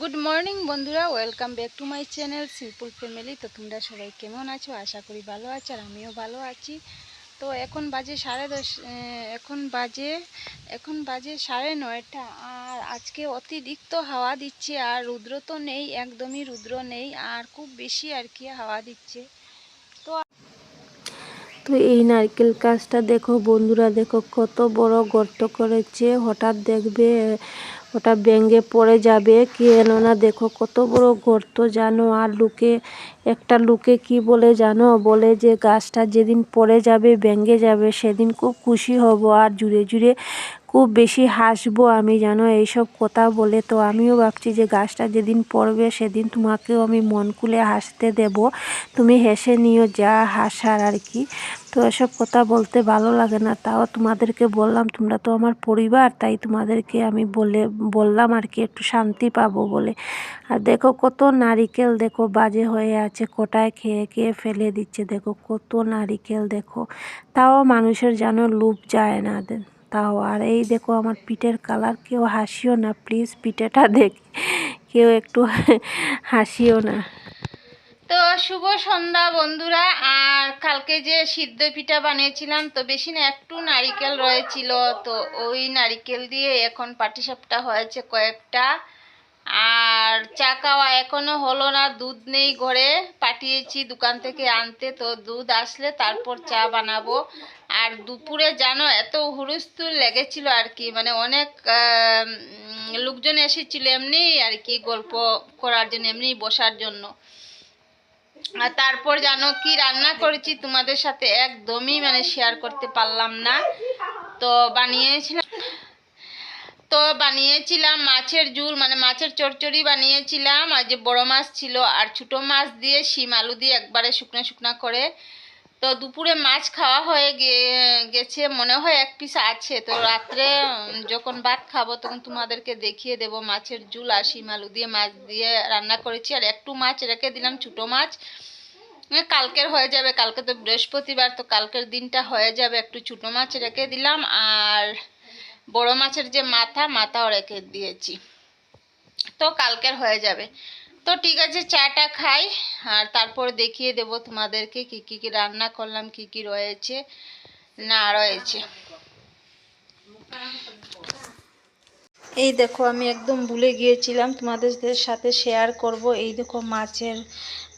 Good morning বন্ধুরা। Welcome back to my channel simple family তো তোমরা সবাই কেমন আছো? আশা করি ভালো আছো আর আমিও ভালো আছি। তো এখন বাজে সাড়ে দশ এখন বাজে এখন বাজে সাড়ে নয়টা। আর আজকে অতিরিক্ত হাওয়া দিচ্ছে আর রুদ্র তো নেই, একদমই রুদ্র নেই। আর খুব বেশি আর কি হাওয়া দিচ্ছে। তো এই নারকেল গাছটা দেখো, বন্ধুরা দেখো, কত বড় গর্ত করেছে। হঠাৎ দেখবে ওটা ভেঙে পড়ে যাবে। কেননা দেখো কত বড় গর্ত জানো। আর লুকে, একটা লুকে কি বলে জানো? বলে যে গাছটা যেদিন পড়ে যাবে, ভেঙে যাবে, সেদিন খুব খুশি হব। আর জুড়ে জুড়ে খুব বেশি হাসবো আমি, জানো? এইসব কথা বলে তো আমিও ভাবছি যে গাছটা যেদিন পড়বে সেদিন তোমাকেও আমি মন খুলে হাসতে দেব। তুমি হেসে নিও যা হাসার আর কি। তো এসব কথা বলতে ভালো লাগে না, তাও তোমাদেরকে বললাম, তোমরা তো আমার পরিবার, তাই তোমাদেরকে আমি বলে, বললাম আর কি, একটু শান্তি পাবো বলে। আর দেখো কত নারিকেল দেখো, বাজে হয়ে আছে, কোটায় খেয়ে খেয়ে ফেলে দিচ্ছে, দেখো কত নারিকেল দেখো। তাও মানুষের যেন লুপ যায় না তাও। আর এই দেখো আমার পিঠের কালার কেউ হাসিও না প্লিজ পিঠেটা দেখ, কেউ একটু হাসিও না। তো শুভ সন্ধ্যা বন্ধুরা, আর কালকে যে সিদ্ধ পিঠা বানিয়েছিলাম, তো বেশি না একটু নারিকেল রয়েছিল, তো ওই নারিকেল দিয়ে এখন পাটিসাপটা হয়েছে কয়েকটা। আর চা খাওয়া এখনও হলো না, দুধ নেই ঘরে, পাঠিয়েছি দোকান থেকে আনতে, তো দুধ আসলে তারপর চা বানাবো। আর দুপুরে জানো, এত হুরুস্তুল লেগেছিল আর কি মানে অনেক লোকজন এসেছিল এমনি আর কি, গল্প করার জন্য, এমনি বসার জন্য। আর তারপর জানো কি রান্না করেছি তোমাদের সাথে, একদমই মানে শেয়ার করতে পারলাম না। তো বানিয়েছিলাম তো বানিয়েছিলাম মাছের ঝুল মানে মাছের চচ্চড়ি বানিয়েছিলাম। আর যে বড় মাছ ছিল, আর ছোটো মাছ দিয়ে শিম আলু দিয়ে একবারে শুকনো শুকনো করে। তো দুপুরে মাছ খাওয়া হয়ে গেছে, মনে হয় এক পিস আছে। তো রাত্রে যখন ভাত খাব, তখন তোমাদেরকে দেখিয়ে দেবো মাছের ঝুল আর শিম আলু দিয়ে মাছ দিয়ে রান্না করেছি। আর একটু মাছ রেখে দিলাম ছোটো মাছ। কালকের হয়ে যাবে, কালকে তো বৃহস্পতিবার, তো কালকের দিনটা হয়ে যাবে। একটু ছোটো মাছ রেখে দিলাম। আর বড় মাছের যে মাথা, মাথাও রেখে দিয়েছি। তো কালকের হয়ে যাবে। তো ঠিক আছে, চাটা খাই, আর তারপর দেখিয়ে দেব তোমাদেরকে কি কি কি রান্না করলাম, কি কি রয়েছে, না রয়েছে। এই দেখো, আমি একদম ভুলে গিয়েছিলাম তোমাদের সাথে শেয়ার করব। এই দেখো, মাছের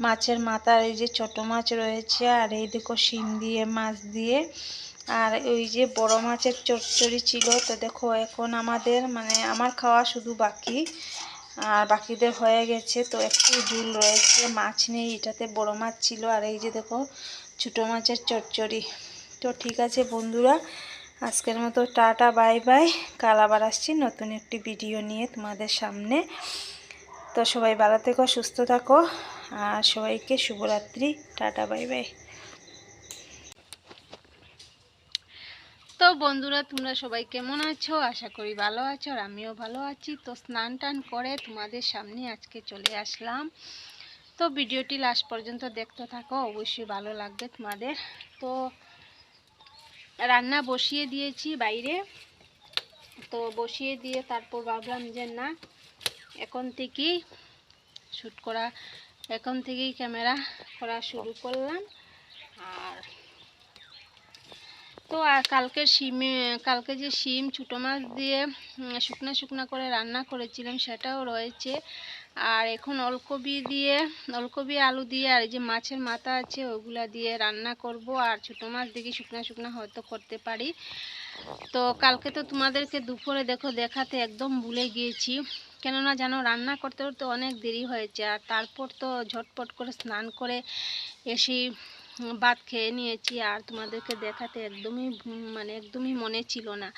মাছের মাথার এই যে ছোট মাছ রয়েছে, আর এই দেখো, শিম দিয়ে, মাছ দিয়ে আর ওই যে বড় মাছের চচ্চড়ি ছিল, তো দেখো এখন আমাদের মানে আমার খাওয়া শুধু বাকি। আর বাকিদের হয়ে গেছে, তো একটু ঝুল রয়েছে, মাছ নেই, এটাতে বড় মাছ ছিল। আর এই যে দেখো, ছোটো মাছের চচ্চড়ি। তো ঠিক আছে বন্ধুরা, আজকের মতো টাটা, বাই বাই। কাল আবার আসছি নতুন একটি ভিডিও নিয়ে তোমাদের সামনে। তো সবাই ভালো থেকো, সুস্থ থাকো, আর সবাইকে শুভরাত্রি। Tata, bye bye. তো বন্ধুরা, তোমরা সবাই কেমন আছো? আশা করি ভালো আছো আর আমিও ভালো আছি। তো স্নান টান করে তোমাদের সামনে আজকে চলে আসলাম। তো ভিডিওটি লাস্ট পর্যন্ত দেখতে থাকো, অবশ্যই ভালো লাগবে তোমাদের। তো রান্না বসিয়ে দিয়েছি বাইরে। তো বসিয়ে দিয়ে তারপর ভাবলাম যে না, এখন থেকেই শ্যুট করা, এখন থেকেই ক্যামেরা করা শুরু করলাম। আর তো কালকে শিমে, কালকে যে শিম ছোটো মাছ দিয়ে শুকনো শুকনো করে রান্না করেছিলাম সেটাও রয়েছে। আর এখন ওলকপি দিয়ে ওলকপি আলু দিয়ে, আর যে মাছের মাথা আছে ওগুলা দিয়ে রান্না করব। আর ছোটো মাছ দেখি শুকনো শুকনো হয়তো করতে পারি। তো কালকে তো তোমাদেরকে দুপুরে দেখো দেখাতে একদম ভুলে গিয়েছি। কেননা জানো রান্না করতে করতে অনেক দেরি হয়েছে, আর তারপর তো ঝটপট করে স্নান করে এসে ভাত খেয়ে নিয়েছি আর তোমাদেরকে দেখাতে একদমই মানে একদমই মনে ছিল না।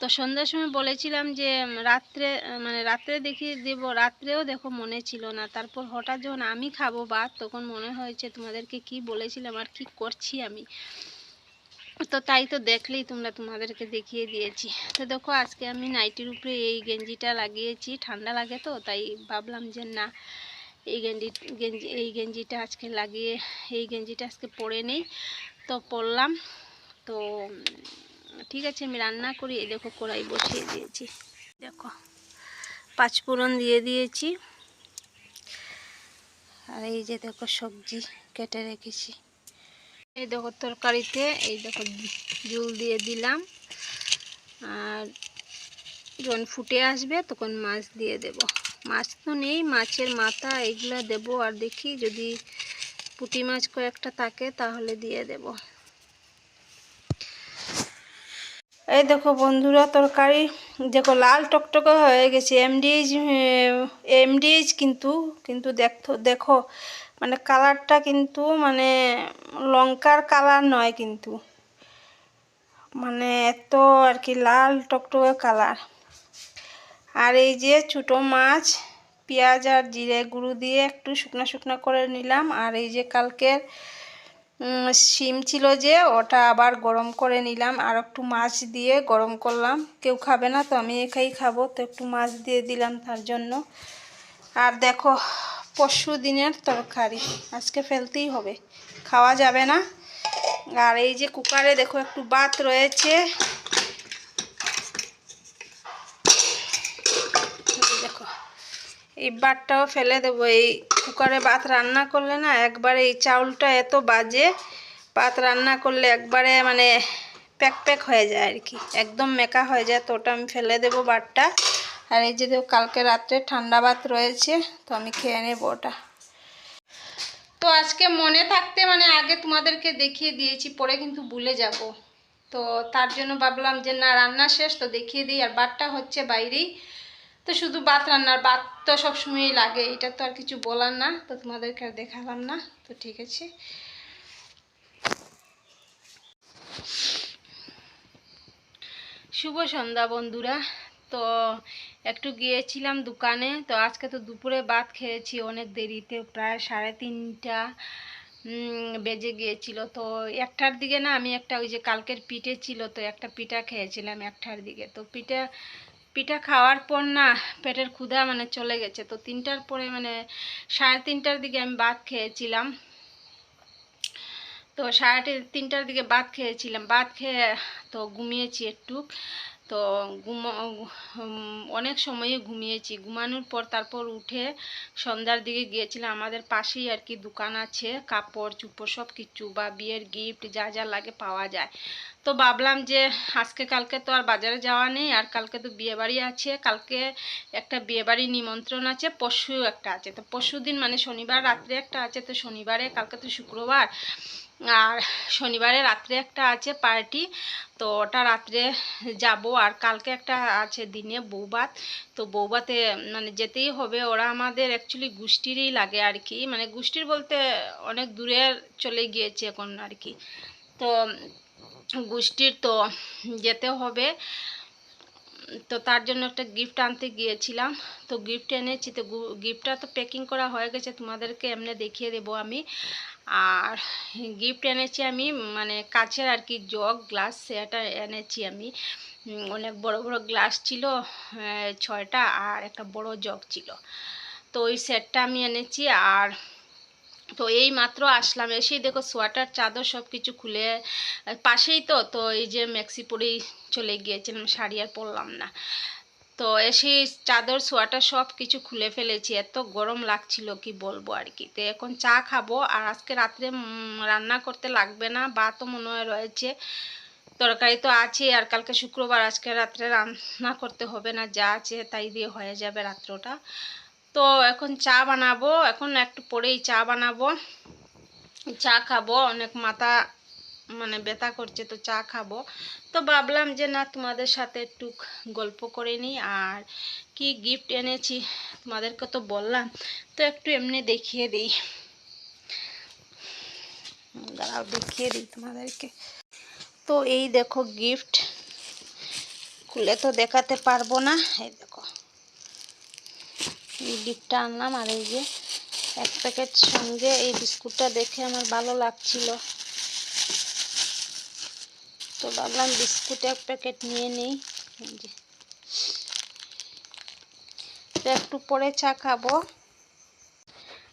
তো সন্ধ্যার সময় বলেছিলাম যে, রাত্রে মানে রাত্রে দেখিয়ে দেব, রাত্রেও দেখো মনে ছিল না। তারপর হঠাৎ যখন আমি খাব ভাত, তখন মনে হয়েছে তোমাদেরকে কি বলেছিলাম আর কি করছি আমি। তো তাই তো দেখলেই তোমরা তোমাদেরকে দেখিয়ে দিয়েছি। তো দেখো, আজকে আমি নাইটির উপরে এই গেঞ্জিটা লাগিয়েছি। ঠান্ডা লাগে তো, তাই ভাবলাম যে না। এই গেঞ্জি গেঞ্জি, এই গেঞ্জিটা আজকে লাগিয়ে, এই গেঞ্জিটা আজকে পরে নেই। তো পরলাম। তো, ঠিক আছে, আমি রান্না করি। এই দেখো, কড়াই বসিয়ে দিয়েছি। দেখো পাঁচফোড়ন দিয়ে দিয়েছি। আর এই যে দেখো, সবজি কেটে রেখেছি। এই দেখো, তরকারিতে এই দেখো, জুল দিয়ে দিলাম। আর যখন ফুটে আসবে, তখন মাছ দিয়ে দেব। মাছ তো নেই, মাছের মাথা এগুলো দেব আর দেখি যদি পুঁটি মাছ কয়েকটা থাকে তাহলে দিয়ে দেব। এই দেখো বন্ধুরা, তরকারি দেখো লাল টকটকে হয়ে গেছে, এমডিএইচ এমডিএইচ কিন্তু কিন্তু দেখো দেখো মানে কালারটা কিন্তু মানে লঙ্কার কালার নয় কিন্তু মানে এত আর কি লাল টকটকে কালার। আর এই যে ছোটো মাছ, পেঁয়াজ আর জিরে গুঁড়ো দিয়ে একটু শুকনো শুকনো করে নিলাম। আর এই যে কালকের শিম ছিল যে, ওটা আবার গরম করে নিলাম। আর একটু মাছ দিয়ে গরম করলাম। কেউ খাবে না তো, আমি একাই খাব, তো একটু মাছ দিয়ে দিলাম তার জন্য। আর দেখো, পরশু দিনের তরকারি, আজকে ফেলতেই হবে, খাওয়া যাবে না। আর এই যে কুকারে দেখো, একটু ভাত রয়েছে এই দেখো এই ভাতটাও ফেলে দেবো। এই কুকারে ভাত রান্না করলে না একবারে এই চাউলটা এত বাজে, ভাত রান্না করলে একবারে মানে প্যাক প্যাক হয়ে যায় আর কি। একদম মেকা হয়ে যায়, তো ওটা আমি ফেলে দেবো ভাতটা আর এই যে কালকে রাত্রে ঠান্ডা ভাত রয়েছে, তো আমি খেয়ে নেব ওটা। তো আজকে মনে থাকতে মানে আগে তোমাদেরকে দেখিয়ে দিয়েছি, পরে কিন্তু ভুলে যাব। তো তার জন্য ভাবলাম যে না, রান্না শেষ, তো দেখিয়ে দিই। আর ভাতটা হচ্ছে বাইরেই। তো শুধু ভাত রান্নার ভাত তো সবসময়ই লাগে, এটা তো আর কিছু বলার না, তো তোমাদেরকে আর দেখালাম না, তো ঠিক আছে। শুভ সন্ধ্যা বন্ধুরা, তো একটু গিয়েছিলাম দোকানে, তো আজকে তো দুপুরে ভাত খেয়েছি, অনেক দেরিতে, প্রায় সাড়ে তিনটা বেজে গিয়েছিল, তো একটার দিকে না, আমি একটা ওই যে কালকের পিঠে ছিল, তো একটা পিঠা খেয়েছিলাম একটার দিকে, তো পিঠা পিঠা খাওয়ার পর না পেটের ক্ষুধা মানে চলে গেছে। তো তিনটার পরে মানে সাড়ে তিনটার দিকে আমি ভাত খেয়েছিলাম। তো সাড়ে তিনটার দিকে ভাত খেয়েছিলাম। ভাত খেয়ে তো ঘুমিয়েছি একটু। তো ঘুম অনেক সময়ে ঘুমিয়েছি। ঘুমানোর পর তারপর উঠে সন্ধ্যার দিকে গিয়েছিলাম। আমাদের পাশেই আর কি দোকান আছে, কাপড়, চুপড় সব কিছু বা বিয়ের গিফট যা যা লাগে পাওয়া যায়। তো ভাবলাম যে আজকে কালকে তো আর বাজারে যাওয়া নেই, আর কালকে তো বিয়ে বাড়ি আছে। কালকে একটা বিয়ে বাড়ির নিমন্ত্রণ আছে, পরশু একটা আছে। তো পরশু দিন মানে শনিবার, রাত্রে একটা আছে। তো শনিবারে, কালকে তো শুক্রবার। আর শনিবারে রাত্রে একটা আছে পার্টি, তো ওটা রাত্রে যাব। আর কালকে একটা আছে দিনে বৌভাত তো বৌভাতে মানে যেতেই হবে। ওরা আমাদের অ্যাকচুয়ালি গোষ্ঠীরই লাগে আর কি। মানে গোষ্ঠীর বলতে অনেক দূরে চলে গিয়েছে এখন আর কি। তো গোষ্ঠীর তো যেতে হবে। তো তার জন্য একটা গিফট আনতে গিয়েছিলাম। তো গিফট এনেছি। তো গিফটটা তো প্যাকিং করা হয়ে গেছে। তোমাদেরকে এমনি দেখিয়ে দেবো আমি। আর গিফট এনেছি আমি মানে কাচের আর কি জগ গ্লাস সেটা এনেছি আমি। অনেক বড় বড় গ্লাস ছিল ছয়টা আর একটা বড় জগ ছিল। তো ওই সেটটা আমি এনেছি আর তো এই মাত্র আসলাম। এসেই দেখো সোয়াটার, চাদর সব কিছু খুলে, পাশেই তো তো এই যে ম্যাক্সি পরেই চলে গিয়েছিলাম, শাড়ি আর পরলাম না। তো এসে চাদর, সোয়াটার সব কিছু খুলে ফেলেছি। এত গরম লাগছিল, কি বলব আর কি। তো এখন চা খাব। আর আজকে রাত্রে রান্না করতে লাগবে না বা তো মনে হয় রয়েছে। তরকারি তো আছে, আর কালকে শুক্রবার, আজকে রাত্রে রান্না করতে হবে না, যা আছে তাই দিয়ে হয়ে যাবে রাত্রটা। তো এখন চা বানাবো। এখন একটু পরেই চা বানাবো। চা খাব, অনেক মাথা মানে ব্যথা করছে, তো চা খাব। তো ভাবলাম যে না, তোমাদের সাথে একটু গল্প করে নিই। আর কি গিফট এনেছি তোমাদেরকে তো বললাম, তো একটু এমনি দেখিয়ে দিই। দাঁড়াও, দেখিয়ে দিই তোমাদেরকে। তো এই দেখো গিফট খুলে তো দেখাতে পারব না। এই দেখো, এই গিফটটা আনলাম। আর এই যে এক প্যাকেট সঙ্গে এই বিস্কুটটা দেখে আমার ভালো লাগছিল। তো ভাবলাম বিস্কুট এক প্যাকেট নিয়ে নিই। তো একটু পরে চা খাব।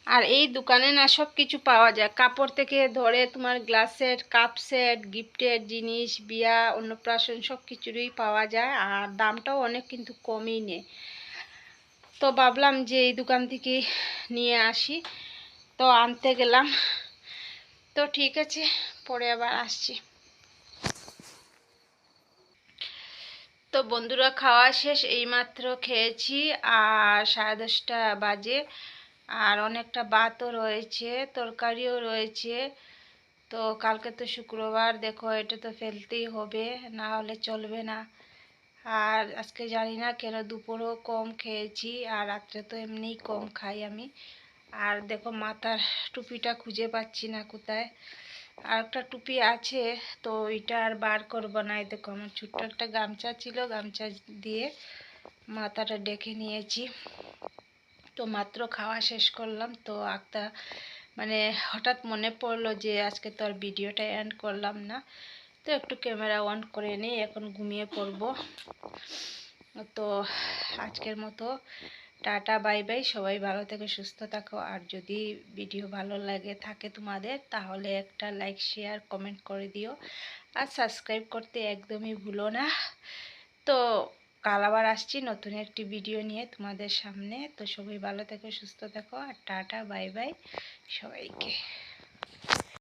আর এই দোকানে না সব কিছু পাওয়া যায়। কাপড় থেকে ধরে তোমার গ্লাসের, কাপ সেট, গিফটের জিনিস, বিয়া, অন্নপ্রাশন সব কিছুরই পাওয়া যায়। আর দামটাও অনেক কিন্তু কমই নেয় তো ভাবলাম যে এই দোকান থেকে নিয়ে আসি। তো আনতে গেলাম। তো ঠিক আছে, পরে আবার আসছি। তো বন্ধুরা, খাওয়া শেষ এইমাত্র খেয়েছি আর সাড়ে দশটা বাজে আর অনেকটা ভাতও রয়েছে, তরকারিও রয়েছে। তো কালকে তো শুক্রবার, দেখো এটা তো ফেলতেই হবে, না হলে চলবে না। আর আজকে জানি না কেন দুপুরও কম খেয়েছি আর রাত্রে তো এমনিই কম খাই আমি। আর দেখো মাথার টুপিটা খুঁজে পাচ্ছি না কোথায়। আর একটা টুপি আছে, তো ওইটা আর বার করব না। এই দেখো আমার ছোট্ট একটা গামছা ছিল, গামছা দিয়ে মাথাটা ডেকে নিয়েছি। তো মাত্র খাওয়া শেষ করলাম। তো একটা মানে হঠাৎ মনে পড়ল যে আজকে তো আর ভিডিওটা এন্ড করলাম না। তো একটু ক্যামেরা অন করে নিই, এখন ঘুমিয়ে পড়ব। তো আজকের মতো। টাটা বাই বাই সবাই ভালো থেকে, সুস্থ থাকো। আর যদি ভিডিও ভালো লাগে, থাকে তোমাদের, তাহলে একটা লাইক শেয়ার কমেন্ট করে দিও। আর সাবস্ক্রাইব করতে একদমই ভুলো না। তো কাল আবার আসছি নতুন একটি ভিডিও নিয়ে তোমাদের সামনে। তো সবাই ভালো থেকো, সুস্থ থাকো। আর টাটা বাই বাই সবাইকে।